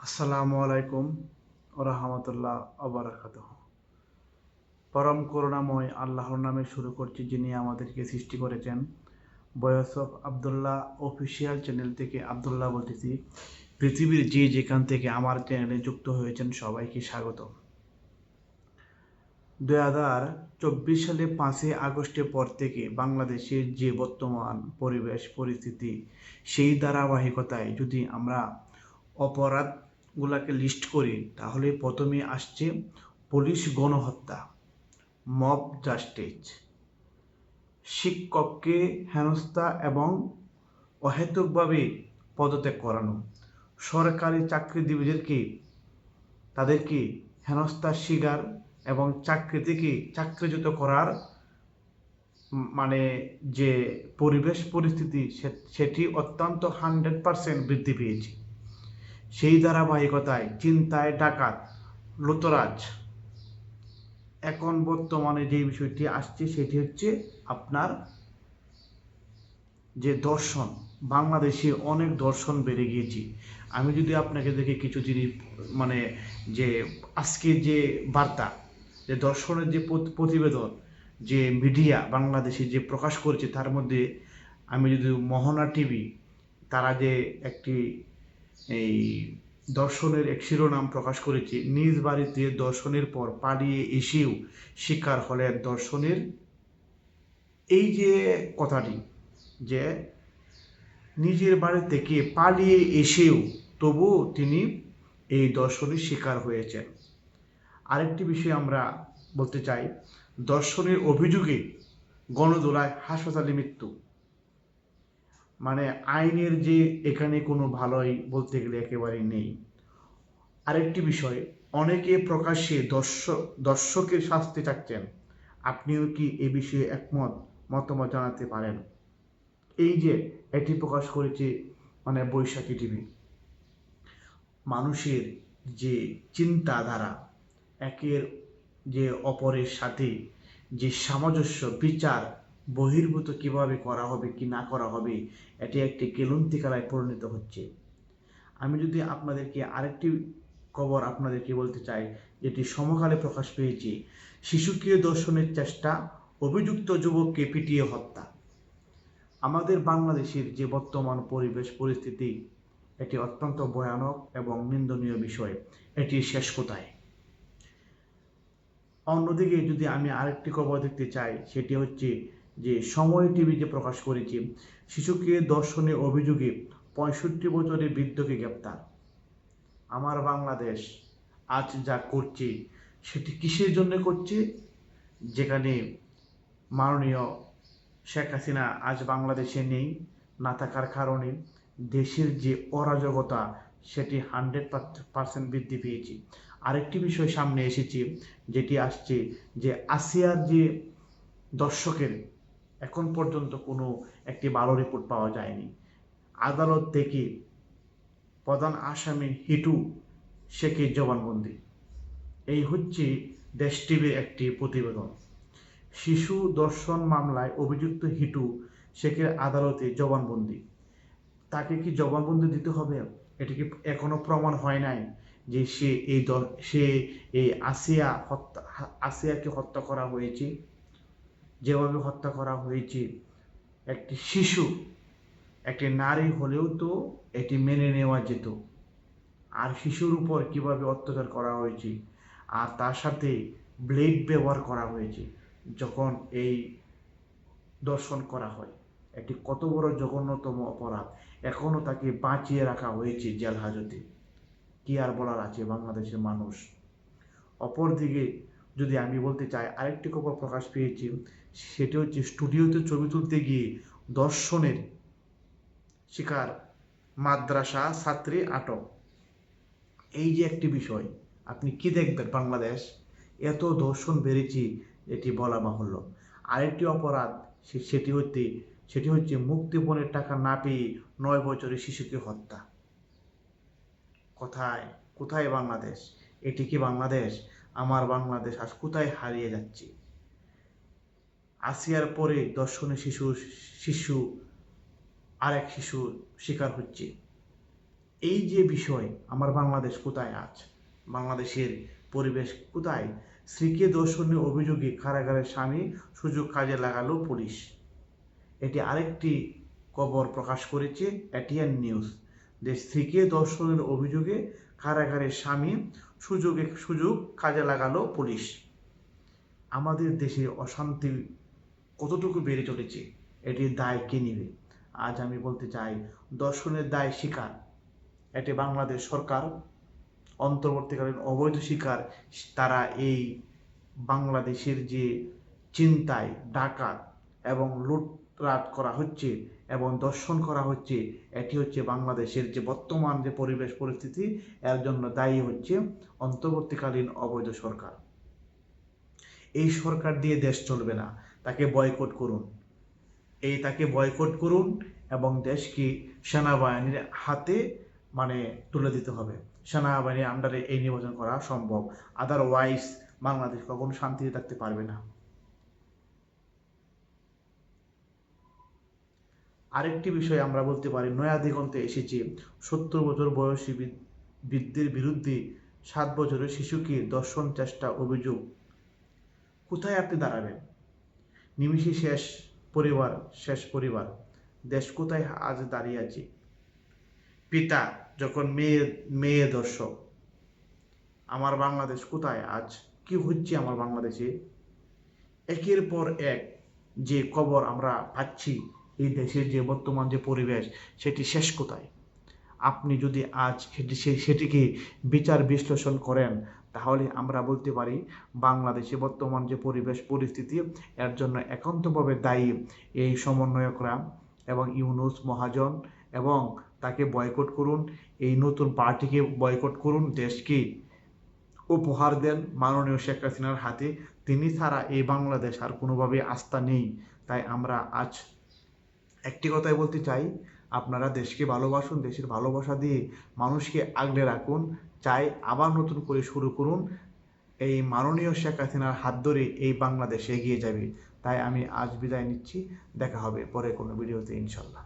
আসসালামু আলাইকুম রহমতুল্লাহ আবরাকাত পরম করুণাময় আল্লাহর নামে শুরু করছি যিনি আমাদেরকে সৃষ্টি করেছেন। বয়স অফ আবদুল্লাহ অফিসিয়াল চ্যানেল থেকে আবদুল্লাহ বলতেছি। পৃথিবীর যে যেখান থেকে আমার চ্যানেলে যুক্ত হয়েছেন সবাইকে স্বাগত দুই হাজার চব্বিশ সালে পাঁচই আগস্টের পর থেকে বাংলাদেশের যে বর্তমান পরিবেশ, পরিস্থিতি, সেই ধারাবাহিকতায় যদি আমরা অপরাধগুলোকে লিস্ট করি, তাহলে প্রথমে আসছে পুলিশ গণহত্যা মব জাস্টিস শিক্ষককে হেনস্থা এবং অহেতুকভাবে পদত্যাগ করানো। সরকারি চাকরিজীবীদেরকে, তাদেরকে হেনস্থার শিকার এবং চাকরি থেকে চাকরিচ্যুত করার মানে যে পরিবেশ পরিস্থিতি সেটি অত্যন্ত হান্ড্রেড পারসেন্ট বৃদ্ধি পেয়েছে। সেই ধারাবাহিকতায় চিন্তায় ডাকাত, লুতরাজ। এখন বর্তমানে যে বিষয়টি আসছে, সেটি হচ্ছে আপনার যে দর্শন, বাংলাদেশে অনেক দর্শন বেড়ে গিয়েছে। আমি যদি আপনাকে দেখে কিছু জিনিস মানে যে আজকের যে বার্তা, যে দর্শনের যে প্রতিবেদন, যে মিডিয়া বাংলাদেশে যে প্রকাশ করেছে, তার মধ্যে আমি যদি মোহনা টিভি, তারা যে একটি এই দর্শনের এক শিরোনাম প্রকাশ করেছে। নিজ বাড়িতে দর্শনের পর পালিয়ে এসেও শিকার হলেন দর্শনের। এই যে কথাটি, যে নিজের বাড়ি থেকে পালিয়ে এসেও তবুও তিনি এই দর্শনের শিকার হয়েছেন। আরেকটি বিষয় আমরা বলতে চাই, দর্শনের অভিযোগে গণদোলায় হাসপাতালে মৃত্যু। মানে আইনের যে এখানে কোনো ভালোই বলতে গেলে একেবারেই নেই। আরেকটি বিষয়, অনেকে প্রকাশ্যে দর্শক, দর্শকের শাস্তি চাচ্ছেন। আপনিও কি এ বিষয়ে একমত, মতামত জানাতে পারেন? এই যে, এটি প্রকাশ করেছে মানে বৈশাখী টিভি। মানুষের যে চিন্তাধারা, একের যে অপরের সাথে যে সামঞ্জস্য, বিচার বহির্ভূত কীভাবে করা হবে, কি না করা হবে, এটি একটি কেলন্তিকালায় পরিণত হচ্ছে। আমি যদি আপনাদেরকে আরেকটি খবর আপনাদেরকে বলতে চাই, যেটি সমকালে প্রকাশ পেয়েছে শিশুকে দর্শনের চেষ্টা, অভিযুক্ত যুবককে পিটিয়ে হত্যা। আমাদের বাংলাদেশের যে বর্তমান পরিবেশ পরিস্থিতি, এটি অত্যন্ত ভয়ানক এবং নিন্দনীয় বিষয়। এটি শেষ কোথায়? অন্যদিকে যদি আমি আরেকটি খবর দেখতে চাই, সেটি হচ্ছে যে সময় টিভি যে প্রকাশ করেছে, শিশুকে দর্শনের অভিযোগে পঁয়ষট্টি বছরের বৃদ্ধকে গ্রেপ্তার। আমার বাংলাদেশ আজ যা করছে, সেটি কিসের জন্য করছে? যেখানে মাননীয় শেখ হাসিনা আজ বাংলাদেশে নেই, না থাকার কারণে দেশের যে অরাজকতা, সেটি হান্ড্রেড পার্সেন্ট বৃদ্ধি পেয়েছে। আরেকটি বিষয় সামনে এসেছে, যেটি আসছে যে আসিয়ার যে দর্শকের এখন পর্যন্ত কোনো একটি ভালো রিপোর্ট পাওয়া যায়নি। আদালত থেকে প্রধান আসামি হিটু শেখের জবানবন্দি। এই হচ্ছে দেশ টিভির একটি প্রতিবেদন। শিশু দর্শন মামলায় অভিযুক্ত হিটু শেখের আদালতে জবানবন্দি। তাকে কি জবানবন্দি দিতে হবে? এটি কি এখনও প্রমাণ হয় নাই যে সে এই সে এই আসিয়া হত্যা আসিয়াকে হত্যা করা হয়েছে? যেভাবে হত্যা করা হয়েছে, একটি শিশু, একটি নারী হলেও তো এটি মেনে নেওয়া যেত। আর শিশুর উপর কীভাবে অত্যাচার করা হয়েছে, আর তার সাথে ব্লেড ব্যবহার করা হয়েছে, যখন এই দর্শন করা হয়। একটি কত বড় জঘন্যতম অপরাধ। এখনও তাকে বাঁচিয়ে রাখা হয়েছে জেল হাজতে। কি আর বলার আছে বাংলাদেশের মানুষ? অপরদিকে যদি আমি বলতে চাই, আরেকটি খবর প্রকাশ পেয়েছি সেটি হচ্ছে স্টুডিওতে ছবি তুলতে গিয়ে দর্শনের শিকার মাদ্রাসা ছাত্রী আটক। এই যে একটি বিষয়, আপনি কি দেখবেন বাংলাদেশ? এত দর্শন বেড়েছে, এটি বলা বাহুল্য। আরেকটি অপরাধ সেটি হচ্ছে সেটি হচ্ছে মুক্তিপণের টাকা না পেয়ে নয় বছরের শিশুকে হত্যা। কোথায়? কোথায় বাংলাদেশ? এটি কি বাংলাদেশ? আমার বাংলাদেশ আজ কোথায় হারিয়ে যাচ্ছে? আসিয়ার পরে দর্শনে শিশু শিশু, আরেক শিশু শিকার হচ্ছে। এই যে বিষয়, আমার বাংলাদেশ কোথায় আজ? বাংলাদেশের পরিবেশ কোথায়? স্ত্রীকে দর্শনের অভিযোগে কারাগারের স্বামী সুযোগ কাজে লাগালো পুলিশ। এটি আরেকটি খবর প্রকাশ করেছে এটিএন নিউজ। যে স্ত্রীকে দর্শনের অভিযোগে কারাগারের স্বামী সুযোগে সুযোগ কাজে লাগালো পুলিশ। আমাদের দেশে অশান্তি কতটুকু বেড়ে চলেছে, এটির দায় কে নেবে? আজ আমি বলতে চাই, দর্শনের দায় স্বীকার এটি বাংলাদেশ সরকার, অন্তর্বর্তীকালীন অবৈধ শিকার, তারা এই বাংলাদেশের যে চিন্তায় ডাকাত এবং লুটরাট করা হচ্ছে এবং দর্শন করা হচ্ছে, এটি হচ্ছে বাংলাদেশের যে বর্তমান যে পরিবেশ পরিস্থিতি, এর জন্য দায়ী হচ্ছে অন্তর্বর্তীকালীন অবৈধ সরকার। এই সরকার দিয়ে দেশ চলবে না। তাকে বয়কট করুন। এই তাকে বয়কট করুন এবং দেশকে সেনাবাহিনীর হাতে মানে তুলে দিতে হবে। সেনাবাহিনীর আন্ডারে এই নির্বাচন করা সম্ভব। আদারওয়াইজ বাংলাদেশ কখনো শান্তিতে থাকতে পারবে না। আরেকটি বিষয় আমরা বলতে পারি, নয়া দিগন্তে এসেছে। সত্তর বছর বয়সী বৃদ্ধ- বৃদ্ধের বিরুদ্ধে সাত বছরের শিশুকে দর্শন চেষ্টা অভিযোগ। কোথায় আপনি দাঁড়াবেন? নিমিষে শেষ পরিবার শেষ পরিবার। দেশ কোথায় আজ দাঁড়িয়ে আছে? পিতা যখন মেয়ে মেয়ে দর্শক, আমার বাংলাদেশ কোথায় আজ? কি হচ্ছে আমার বাংলাদেশে? একের পর এক যে খবর আমরা পাচ্ছি, এই দেশের যে বর্তমান যে পরিবেশ, সেটি শেষ কোথায়? আপনি যদি আজ সেটিকে বিচার বিশ্লেষণ করেন, তাহলে আমরা বলতে পারি বাংলাদেশে বর্তমান যে পরিবেশ পরিস্থিতি, এর জন্য একান্তভাবে দায়ী এই সমন্বয়করা এবং ইউনুস মহাজন এবং তাকে বয়কট করুন, এই নতুন পার্টিকে বয়কট করুন, দেশকে উপহার দেন মাননীয় শেখ হাসিনার হাতে। তিনি ছাড়া এই বাংলাদেশ আর কোনোভাবে আস্থা নেই। তাই আমরা আজ একটি কথাই বলতে চাই আপনারা দেশকে ভালোবাসুন, দেশের ভালোবাসা দিয়ে মানুষকে আগলে রাখুন, চাই আবার নতুন করে শুরু করুন। এই মাননীয় শেখ হাসিনার হাত ধরে এই বাংলাদেশ এগিয়ে যাবে। তাই আমি আজ বিদায় নিচ্ছি। দেখা হবে পরে কোনো ভিডিওতে ইনশাল্লাহ।